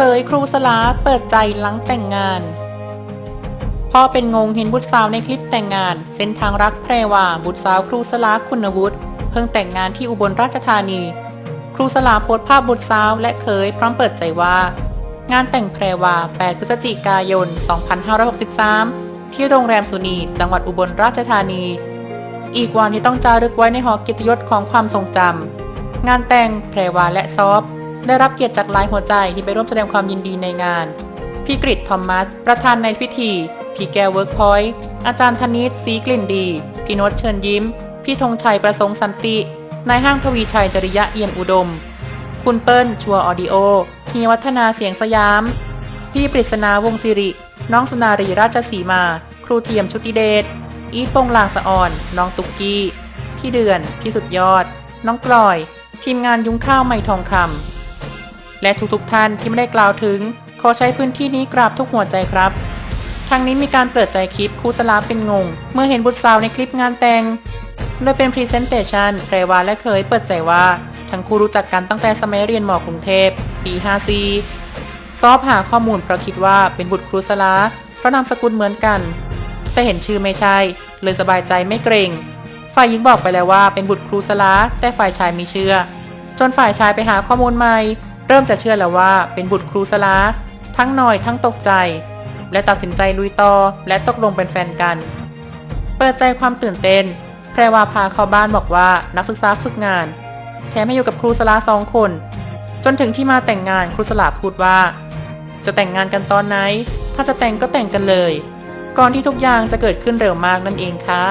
เคยครูสลาเปิดใจหลังแต่งงาน พ่อเป็นงงเห็นบุตรสาวในคลิปแต่งงาน เส้นทางรักแพรวาบุตรสาวครูสลาคุณวุฒิเพิ่งแต่งงานที่อุบลราชธานี ครูสลาโพสต์ภาพบุตรสาวและเคยพร้อมเปิดใจว่า งานแต่งแพรวา 8 พฤศจิกายน 2563 ที่โรงแรมสุนีจังหวัดอุบลราชธานี อีกวันที่ต้องจารึกไว้ในหอเกียรติยศของความทรงจำงานแต่งแพรวาและซอฟ ได้รับเกียรติจากหลายหัวใจที่ไปร่วมแสดงความยินดีในงาน พี่กริดทอมมัส ประธานในพิธี พี่แก้วเวิร์กพอยต์ อาจารย์ธนิตสีกลิ่นดี พี่นตเชิญยิ้ม พี่ธงชัยประสงค์สันติ นายห้างทวีชัยจริยะเอี่ยมอุดม คุณเปิ้ลชัวออดิโอฮีวัฒนาเสียงสยาม พี่ปริศนาวงศิริ น้องสุนารีราชสีมา ครูเทียมชุติเดช อีทโปงลางสะออน น้องตุกกี้ พี่เดือน พี่สุดยอด น้องกลอย ทีมงานยุ้งข้าวไม่ทองคำ และทุกๆท่านที่ไม่ได้กล่าวถึง ขอใช้พื้นที่นี้กราบทุกหัวใจครับทางนี้มีการเปิดใจคลิปครูสลาเป็นงง เมื่อเห็นบุตรสาวในคลิปงานแต่งโดยเป็นพรีเซนเตชันแพรวาและเคยเปิดใจว่า ทั้งคู่รู้จักกันตั้งแต่สมัยเรียนมอกรุงเทพ ปี 54 ซอฟหาข้อมูลเพราะคิดว่าเป็นบุตรครูสลาเพราะนามสกุลเหมือนกัน แต่เห็นชื่อไม่ใช่ เลยสบายใจไม่เกรง ฝ่ายหญิงบอกไปแล้วว่าเป็นบุตรครูสลาแต่ฝ่ายชายม่เชื่อ จนฝ่ายชายไปหาข้อมูลใหม่ เริ่มจะเชื่อแล้วว่าเป็นบุตรครูสลาทั้งหน่อยทั้งตกใจ และตัดสินใจลุยต่อและตกลงเป็นแฟนกัน เปิดใจความตื่นเต้นแพรวาพาเข้าบ้านบอกว่านักศึกษาฝึกงาน แถมให้อยู่กับครูสลาสองคน จนถึงที่มาแต่งงานครูสลาพูดว่า จะแต่งงานกันตอนไหน ถ้าจะแต่งก็แต่งกันเลย ก่อนที่ทุกอย่างจะเกิดขึ้นเร็วมากนั่นเองค่ะ